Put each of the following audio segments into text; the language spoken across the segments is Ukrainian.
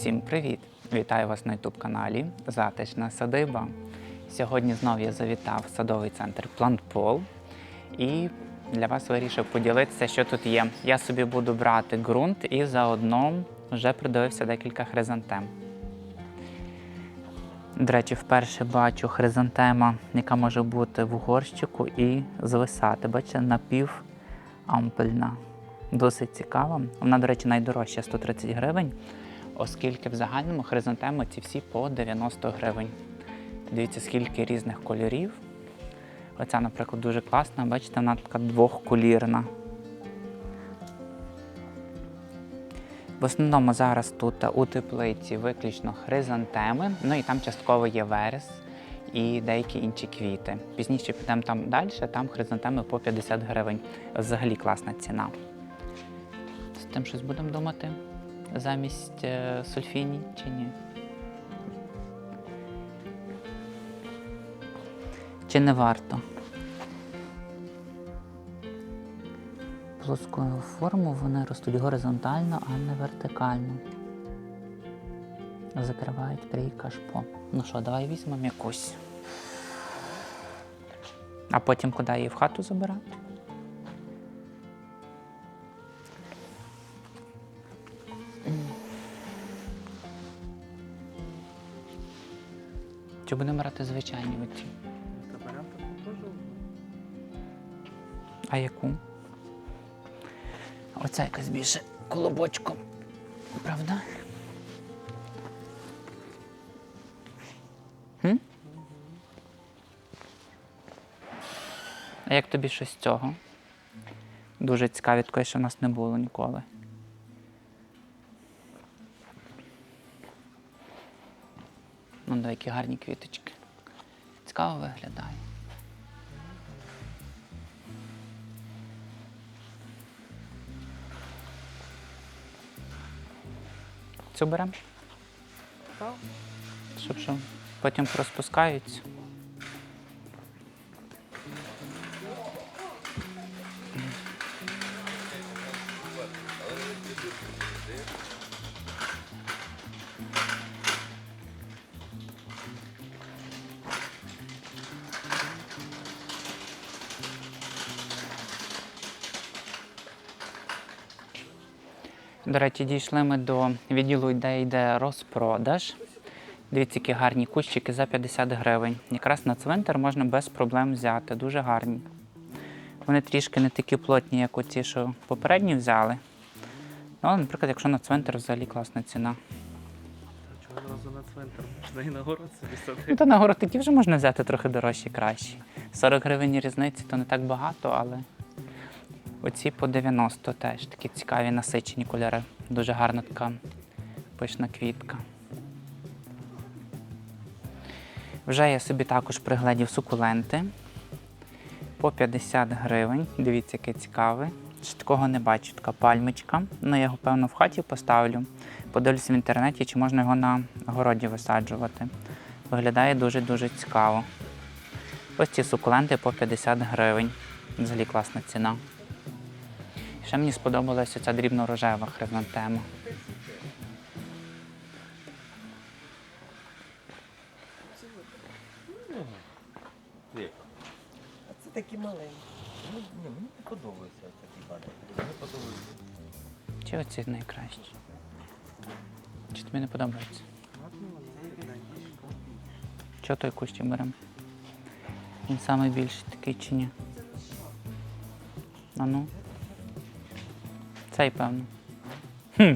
Усім привіт! Вітаю вас на youtube каналі Затишна садиба. Сьогодні знов я завітав в садовий центр Плантпол і для вас вирішив поділитися, що тут є. Я собі буду брати ґрунт і заодно вже придивився декілька хризантем. До речі, вперше бачу хризантема, яка може бути в горщику і звисати. Бачите, напівампельна. Досить цікава. Вона, до речі, найдорожча 130 гривень, оскільки в загальному хризантеми ці всі по 90 гривень. Дивіться, скільки різних кольорів. Оця, наприклад, дуже класна, бачите, вона така двохколірна. В основному зараз тут у теплиці виключно хризантеми, ну і там частково є верес і деякі інші квіти. Пізніше підемо там далі, там хризантеми по 50 гривень. Взагалі класна ціна. З тим щось будемо думати замість е, сульфіні чи ні? Чи не варто? Плоскою форму вони ростуть горизонтально, а не вертикально. Закривають прій кашпо. Ну що, давай візьмемо якусь. А потім куди її в хату забирати? Чи будемо брати звичайні оці? А яку? Оця якась більше колобочком. Правда? Хм? А як тобі щось з цього? Дуже цікаві, такої, що в нас не було ніколи. Ну, да, які гарні квіточки. Цікаво виглядає. Цю беремо? Так. Щоб що потім розпускаються. Речі, дійшли ми до відділу, де йде розпродаж. Дивіться, які гарні кущики за 50 гривень. Якраз на цвинтар можна без проблем взяти. Дуже гарні. Вони трішки не такі плотні, як оці, що попередні взяли. Ну, але, наприклад, якщо на цвинтар взагалі класна ціна. Чого одразу на цвинтар? Можна і на город собі Ну, садити. то на город такі вже можна взяти трохи дорожчі, кращі. 40 гривень різниці то не так багато, але оці по 90 теж такі цікаві насичені кольори. Дуже гарна така пишна квітка. Вже я собі також пригледів сукуленти по 50 гривень. Дивіться, яке цікаве. Ще такого не бачу, така пальмочка. Ну, я його, певно, в хаті поставлю. Подивлюся в інтернеті, чи можна його на городі висаджувати. Виглядає дуже-дуже цікаво. Ось ці сукуленти по 50 гривень. Взагалі класна ціна. Ще мені сподобалася ця дрібно-рожева хризантема. А це такі маленькі. Ну, ні, мені не подобаються такі банки. Мені подобаються. Чи оці найкращі? Чи тобі не подобається? Чого той кущик беремо? Він найбільший такий чи ні? А ну. Цей певно. Хм.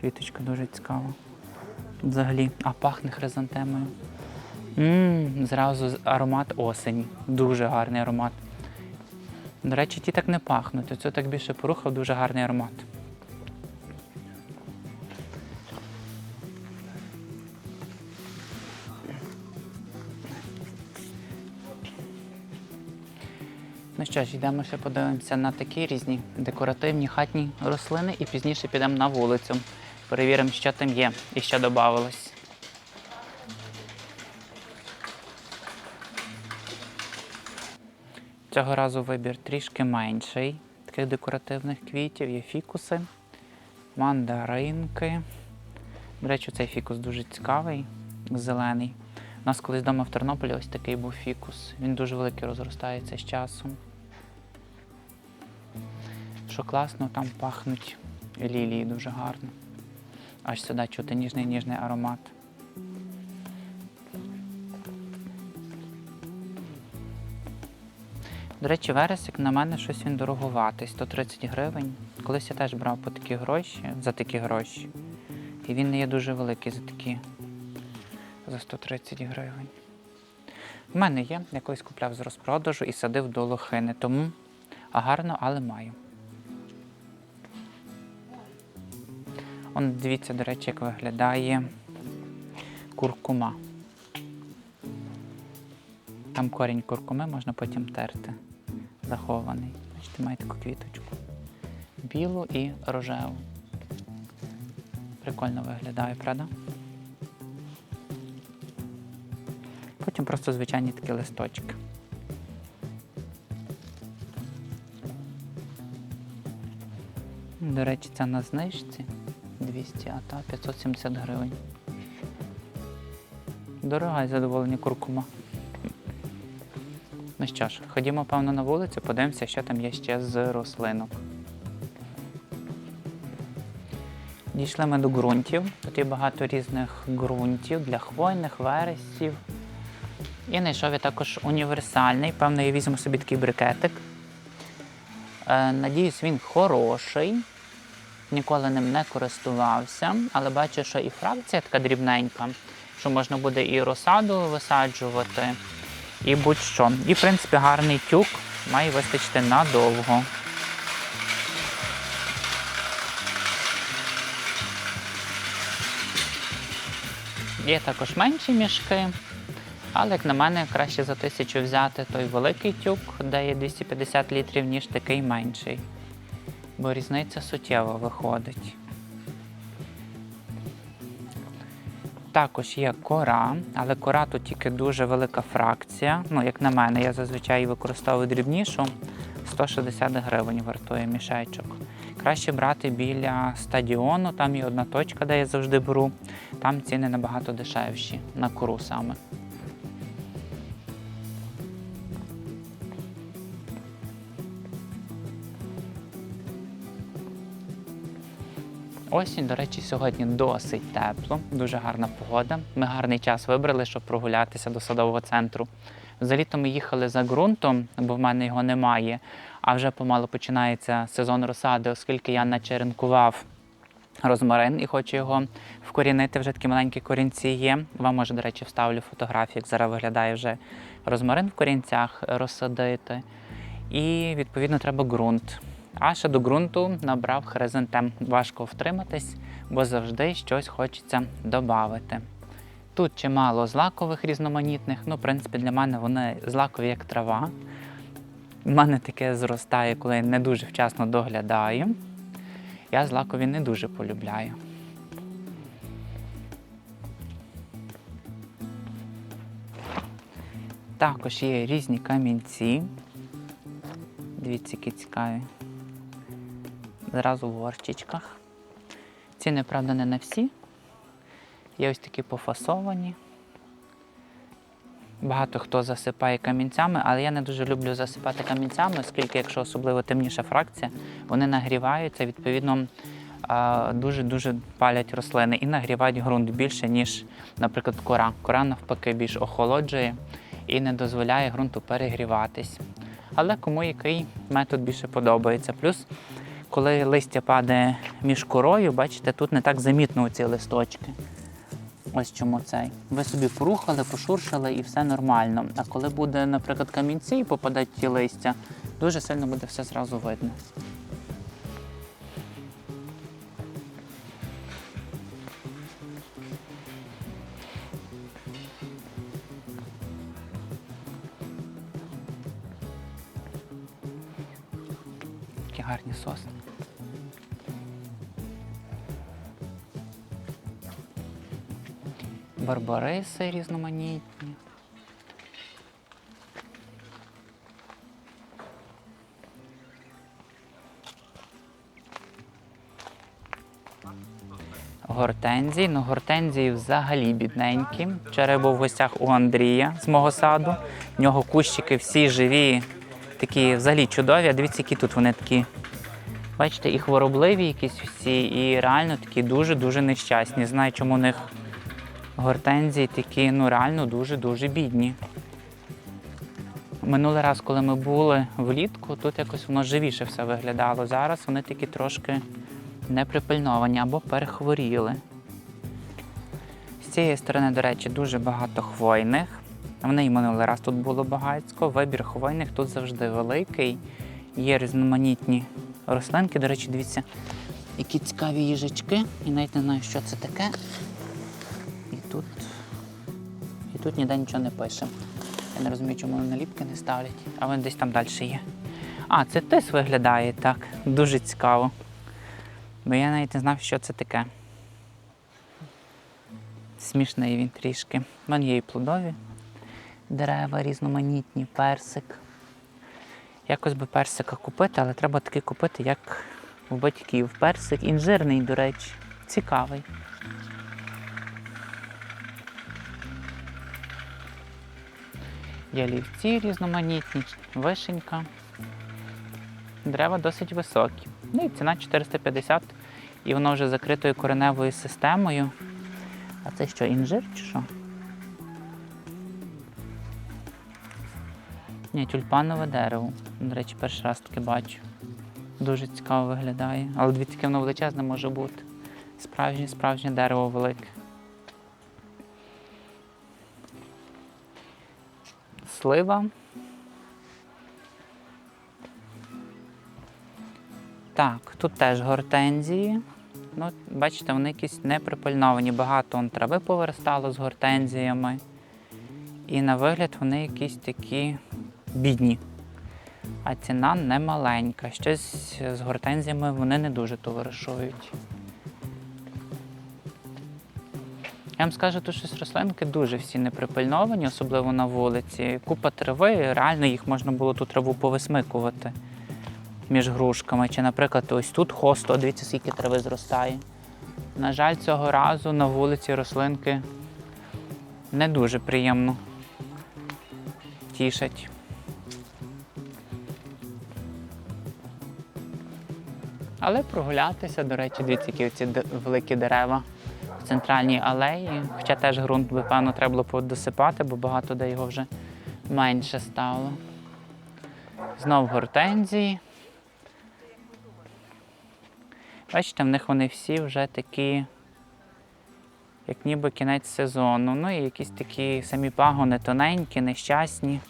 Квіточка дуже цікава. Взагалі, а пахне хризантемою. Ммм, зразу аромат осені. Дуже гарний аромат. До речі, ті так не пахнуть. Оце так більше порухав, дуже гарний аромат. що ж, йдемо ще подивимося на такі різні декоративні хатні рослини і пізніше підемо на вулицю. Перевіримо, що там є і що додавалось. Цього разу вибір трішки менший. Таких декоративних квітів є фікуси, мандаринки. До речі, цей фікус дуже цікавий, зелений. У нас колись вдома в Тернополі ось такий був фікус. Він дуже великий розростається з часом. Що класно, там пахнуть лілії дуже гарно. Аж сюди чути ніжний ніжний аромат. До речі, вересик на мене щось він дороговатий, 130 гривень. Колись я теж брав по такі гроші, за такі гроші. І він не є дуже великий за такі за 130 гривень. У мене є, я колись купляв з розпродажу і садив до лохини, тому гарно, але маю. Он дивіться, до речі, як виглядає куркума. Там корінь куркуми можна потім терти. Захований. Бачите, має таку квіточку. Білу і рожеву. Прикольно виглядає, правда? Потім просто звичайні такі листочки. До речі, це на знижці 200, а та 570 гривень. Дорога і задоволення куркума. Ну що ж, ходімо, певно, на вулицю, подивимося, що там є ще з рослинок. Дійшли ми до ґрунтів. Тут є багато різних ґрунтів для хвойних, вересів. І знайшов я також універсальний. Певно, я візьму собі такий брикетик. Е, надіюсь, він хороший. Ніколи ним не користувався, але бачу, що і фракція така дрібненька, що можна буде і розсаду висаджувати, і будь-що. І, в принципі, гарний тюк має вистачити надовго. Є також менші мішки, але, як на мене, краще за тисячу взяти той великий тюк, де є 250 літрів, ніж такий менший. Бо різниця суттєво виходить. Також є кора, але кора тут тільки дуже велика фракція. Ну, як на мене, я зазвичай використовую дрібнішу. 160 гривень вартує мішечок. Краще брати біля стадіону, там є одна точка, де я завжди беру. Там ціни набагато дешевші на кору саме. Осінь, до речі, сьогодні досить тепло, дуже гарна погода. Ми гарний час вибрали, щоб прогулятися до садового центру. Взагалі-то ми їхали за ґрунтом, бо в мене його немає. А вже помалу починається сезон розсади, оскільки я начеренкував розмарин і хочу його вкорінити. Вже такі маленькі корінці є. Вам може, до речі, вставлю фотографію, як зараз виглядає вже розмарин в корінцях розсадити. І відповідно треба ґрунт. А ще до ґрунту набрав хризантем. Важко втриматись, бо завжди щось хочеться додати. Тут чимало злакових різноманітних. Ну, в принципі, для мене вони злакові як трава. У мене таке зростає, коли я не дуже вчасно доглядаю. Я злакові не дуже полюбляю. Також є різні камінці. Дивіться, які цікаві. Зразу в горщичках. Ціни, правда, не на всі. Є ось такі пофасовані. Багато хто засипає камінцями, але я не дуже люблю засипати камінцями, оскільки, якщо особливо темніша фракція, вони нагріваються, відповідно, дуже-дуже палять рослини і нагрівають ґрунт більше, ніж, наприклад, кора. Кора навпаки більш охолоджує і не дозволяє ґрунту перегріватись. Але кому який метод більше подобається. Плюс, коли листя падає між корою, бачите, тут не так замітно ці листочки. Ось чому цей. Ви собі порухали, пошуршали і все нормально. А коли буде, наприклад, камінці і попадуть ті листя, дуже сильно буде все зразу видно. бариси різноманітні. Гортензії, ну гортензії взагалі бідненькі. Вчора був в гостях у Андрія з мого саду. В нього кущики всі живі, такі взагалі чудові. А дивіться, які тут вони такі. Бачите, і хворобливі якісь всі, і реально такі дуже-дуже нещасні. Знаю, чому у них гортензії такі, ну реально дуже-дуже бідні. Минулий раз, коли ми були влітку, тут якось воно живіше все виглядало. Зараз вони такі трошки неприпильновані або перехворіли. З цієї сторони, до речі, дуже багато хвойних. Вони і минулий раз тут було багатько. Вибір хвойних тут завжди великий. Є різноманітні рослинки. До речі, дивіться, які цікаві їжачки. І навіть не знаю, що це таке. І тут, ніде нічого не пише. Я не розумію, чому вони наліпки не ставлять, а вони десь там далі є. А, це тис виглядає так. Дуже цікаво. Бо я навіть не знав, що це таке. Смішний він трішки. Мене є і плодові дерева, різноманітні, персик. Якось би персика купити, але треба такий купити, як у батьків. Персик інжирний, до речі, цікавий. Є лівці різноманітні, вишенька. Дерева досить високі. Ну і ціна 450, і воно вже закритою кореневою системою. А це що, інжир чи що? Ні, тюльпанове дерево. До речі, перший раз таке бачу. Дуже цікаво виглядає. Але дивіться, яке воно величезне може бути. Справжнє, справжнє дерево велике. Слива. Так, тут теж гортензії. Ну, бачите, вони якісь неприпильновані. Багато он трави повиростало з гортензіями. І на вигляд вони якісь такі бідні. А ціна не маленька. Щось з гортензіями вони не дуже товаришують. Я вам скажу, тут щось рослинки дуже всі неприпильновані, особливо на вулиці. Купа трави, реально їх можна було ту траву повисмикувати між грушками. Чи, наприклад, ось тут хосто, дивіться, скільки трави зростає. На жаль, цього разу на вулиці рослинки не дуже приємно тішать. Але прогулятися, до речі, дивіться, які ці великі дерева центральній алеї. Хоча теж ґрунт, певно, треба було подосипати, бо багато де його вже менше стало. Знов гортензії. Бачите, в них вони всі вже такі, як ніби кінець сезону. Ну і якісь такі самі пагони тоненькі, нещасні.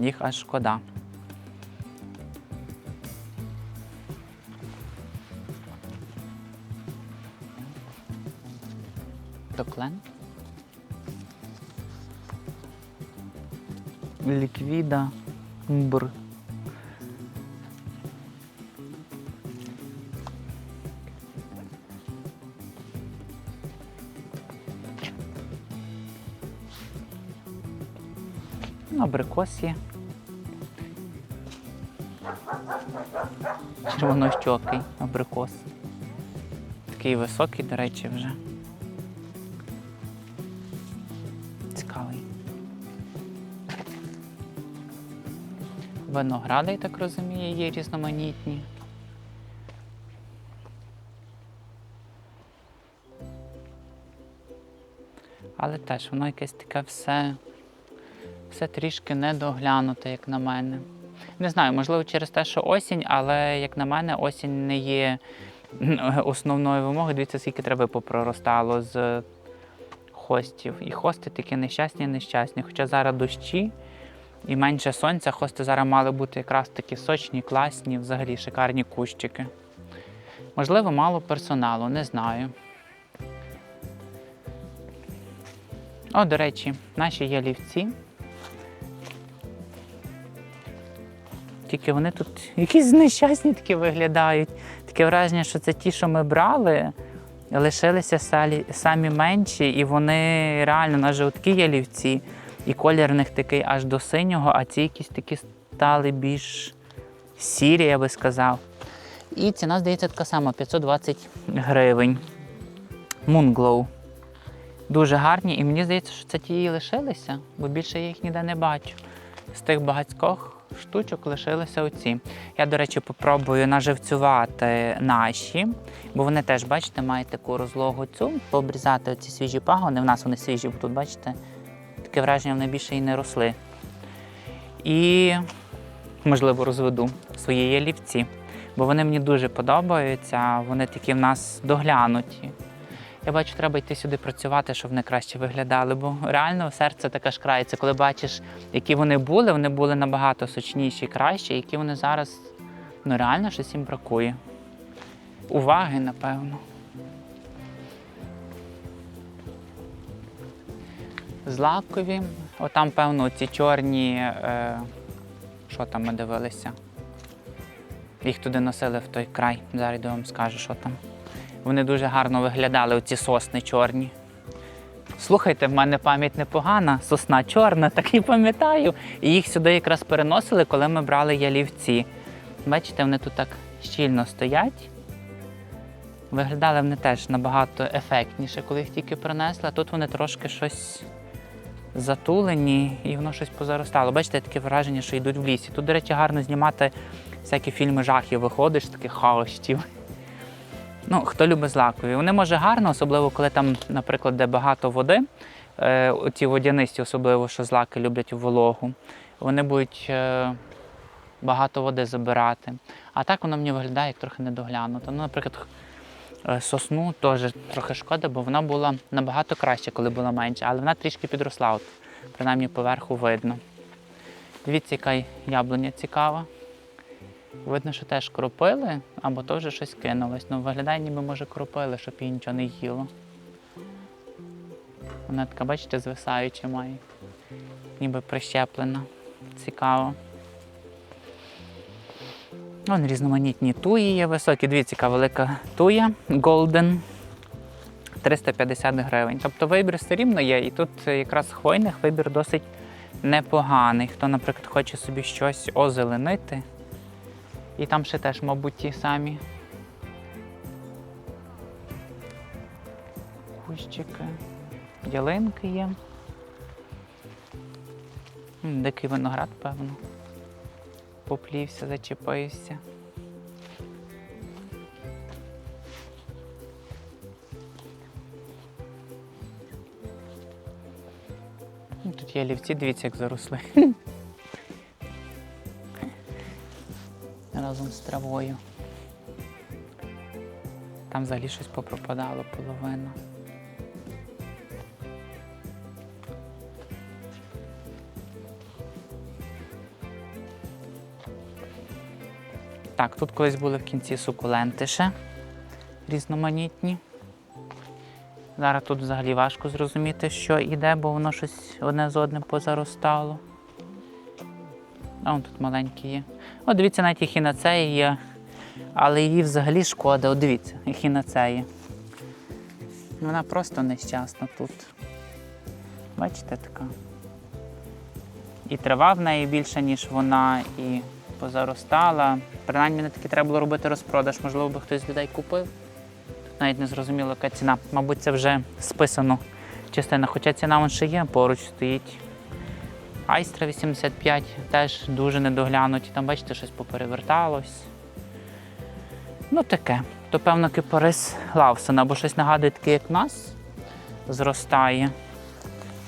Їх аж шкода. Токлен. Ліквіда. Бр. Ну, Абрикос є. Червонощокий абрикос. Такий високий, до речі, вже. Цікавий. Виногради, я так розумію, є різноманітні. Але теж воно якесь таке все, все трішки недоглянуте, як на мене. Не знаю, можливо, через те, що осінь, але як на мене, осінь не є основною вимогою. Дивіться, скільки трави попроростало з хостів. І хости такі нещасні, нещасні. Хоча зараз дощі і менше сонця, хости зараз мали бути якраз такі сочні, класні, взагалі шикарні кущики. Можливо, мало персоналу, не знаю. О, до речі, наші ялівці. Тільки вони тут якісь нещасні такі виглядають. Таке враження, що це ті, що ми брали, лишилися салі- самі менші, і вони реально на жовткі ялівці, і колір в них такий аж до синього, а ці якісь такі стали більш сірі, я би сказав. І ціна, здається, така сама 520 гривень. Moonglow. Дуже гарні, і мені здається, що це ті лишилися, бо більше я їх ніде не бачу. З тих багатьох штучок лишилися оці. Я, до речі, попробую наживцювати наші, бо вони теж, бачите, мають таку розлогу цю, пообрізати оці свіжі пагони. В нас вони свіжі, бо тут, бачите, таке враження, вони більше і не росли. І, можливо, розведу свої ялівці, бо вони мені дуже подобаються, вони такі в нас доглянуті. Я бачу, треба йти сюди працювати, щоб вони краще виглядали, бо реально серце таке ж крається. Коли бачиш, які вони були, вони були набагато сочніші кращі, які вони зараз, ну реально щось їм бракує. Уваги, напевно. Злакові. Отам, певно, ці чорні. Е, що там ми дивилися? Їх туди носили в той край. Зараз я вам скажу, що там. Вони дуже гарно виглядали, оці сосни чорні. Слухайте, в мене пам'ять непогана, сосна чорна, так і пам'ятаю. І їх сюди якраз переносили, коли ми брали ялівці. Бачите, вони тут так щільно стоять. Виглядали вони теж набагато ефектніше, коли їх тільки принесли, а тут вони трошки щось затулені і воно щось позаростало. Бачите, таке враження, що йдуть в лісі. Тут, до речі, гарно знімати всякі фільми жахів, виходиш таких хаощів. Ну, хто любить злакові. Вони може гарно, особливо коли там, наприклад, де багато води. Е, оці водянисті, особливо, що злаки люблять вологу. Вони будуть е, багато води забирати. А так воно мені виглядає як трохи недоглянуто. Ну, наприклад, е, сосну теж трохи шкода, бо вона була набагато краще, коли була менша, але вона трішки підросла. От, принаймні поверху видно. Дивіться, яка яблуня цікава. Видно, що теж кропили, або вже щось кинулось. Ну, виглядає, ніби може кропили, щоб її нічого не їло. Вона така, бачите, звисаюча має. Ніби прищеплена. Цікаво. Вон різноманітні туї є високі. Дивіться, яка велика туя Golden. 350 гривень. Тобто вибір все рівно є. І тут якраз хвойних вибір досить непоганий. Хто, наприклад, хоче собі щось озеленити. І там ще теж, мабуть, ті самі. Кущики, ялинки є. Дикий виноград, певно. Поплівся, зачепився. Тут є лівці, дивіться, як заросли. разом з травою. Там взагалі щось попропадало половина. Так, тут колись були в кінці сукуленти ще різноманітні. Зараз тут взагалі важко зрозуміти, що іде, бо воно щось одне з одним позаростало. А вон тут маленькі є. О, дивіться, навіть і хінацея є. Але її взагалі шкода. О, дивіться, і хінацея. Вона просто нещасна тут. Бачите, така. І трава в неї більше, ніж вона, і позаростала. Принаймні, не таки треба було робити розпродаж, можливо, би хтось з людей купив. Тут навіть не зрозуміло, яка ціна. Мабуть, це вже списано частина, хоча ціна вон ще є, поруч стоїть. Айстра 85 теж дуже недоглянуті. Там, бачите, щось попереверталось. Ну таке. То, певно, кипарис Лавсона, або щось нагадує таке, як нас, зростає.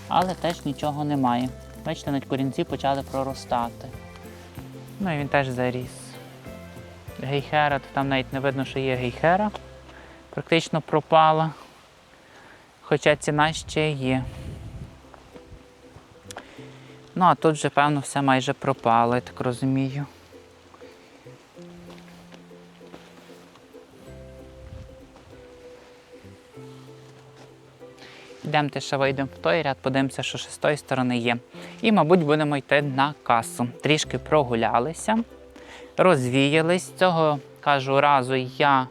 Але теж нічого немає. Бачите, навіть корінці почали проростати. Ну і він теж заріс. Гейхера, то там навіть не видно, що є гейхера. Практично пропала. Хоча ціна ще є. Ну, а тут вже, певно, все майже пропало, я так розумію. Йдемте ще вийдемо в той ряд, подивимося, що ще з тої сторони є. І, мабуть, будемо йти на касу. Трішки прогулялися, розвіялись. Цього кажу разу я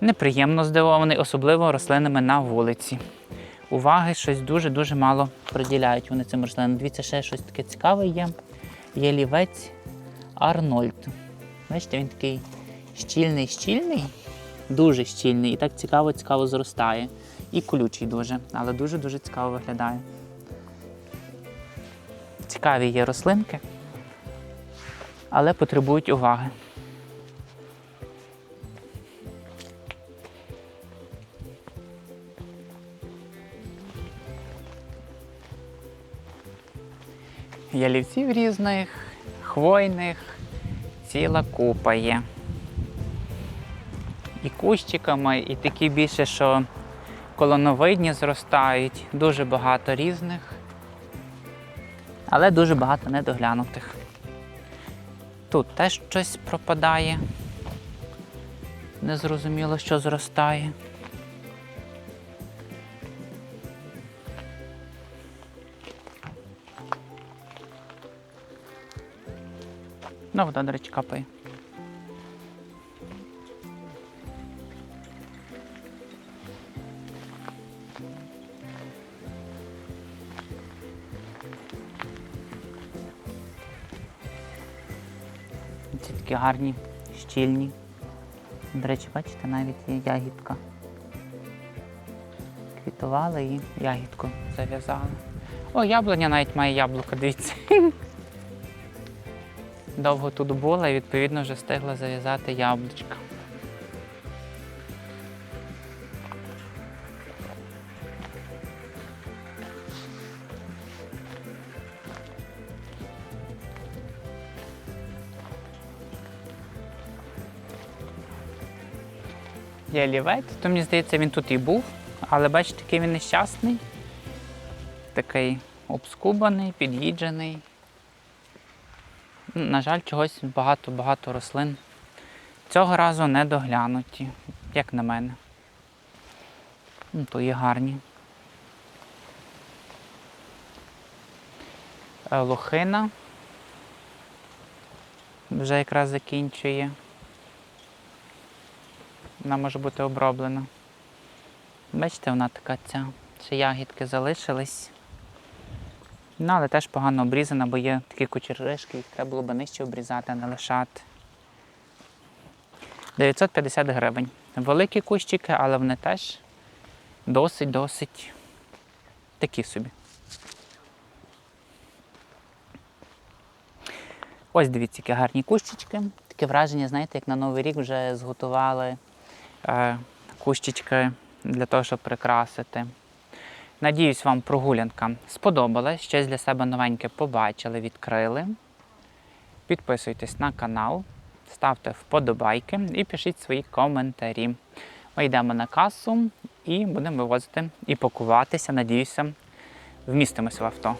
неприємно здивований, особливо рослинами на вулиці. Уваги щось дуже-дуже мало приділяють вони цим рослинам. Дивіться, ще щось таке цікаве є. Є лівець Арнольд. Бачите, він такий щільний, щільний, дуже щільний і так цікаво, цікаво зростає. І колючий дуже, але дуже-дуже цікаво виглядає. Цікаві є рослинки, але потребують уваги. Ялівців різних, хвойних, ціла купа є. І кущиками, і такі більше, що колоновидні зростають, дуже багато різних, але дуже багато недоглянутих. Тут теж щось пропадає. Незрозуміло, що зростає. Ну, вода, до речі, капає. Ці такі гарні, щільні. До речі, бачите, навіть є ягідка. Квітували і ягідку зав'язали. О, яблуня навіть має яблуко, дивіться. Довго тут була і відповідно вже встигла зав'язати яблучка. Є лівець, то мені здається, він тут і був, але бачите, який він нещасний. Такий обскубаний, під'їджений. На жаль, чогось багато-багато рослин цього разу не доглянуті, як на мене. Ну, то є гарні. Е, Лохина вже якраз закінчує. Вона може бути оброблена. Бачите, вона така ця. Ще ягідки залишились. Ну, але теж погано обрізана, бо є такі кучеришки, їх треба було б нижче обрізати, а не лишати. 950 гривень. Великі кущики, але вони теж досить-досить такі собі. Ось дивіться, які гарні кущички. Таке враження, знаєте, як на Новий рік вже зготували е, кущички для того, щоб прикрасити. Надіюсь, вам прогулянка сподобалась. Щось для себе новеньке побачили, відкрили. Підписуйтесь на канал, ставте вподобайки і пишіть свої коментарі. Ми йдемо на касу і будемо вивозити і пакуватися. Надіюся, вмістимося в авто.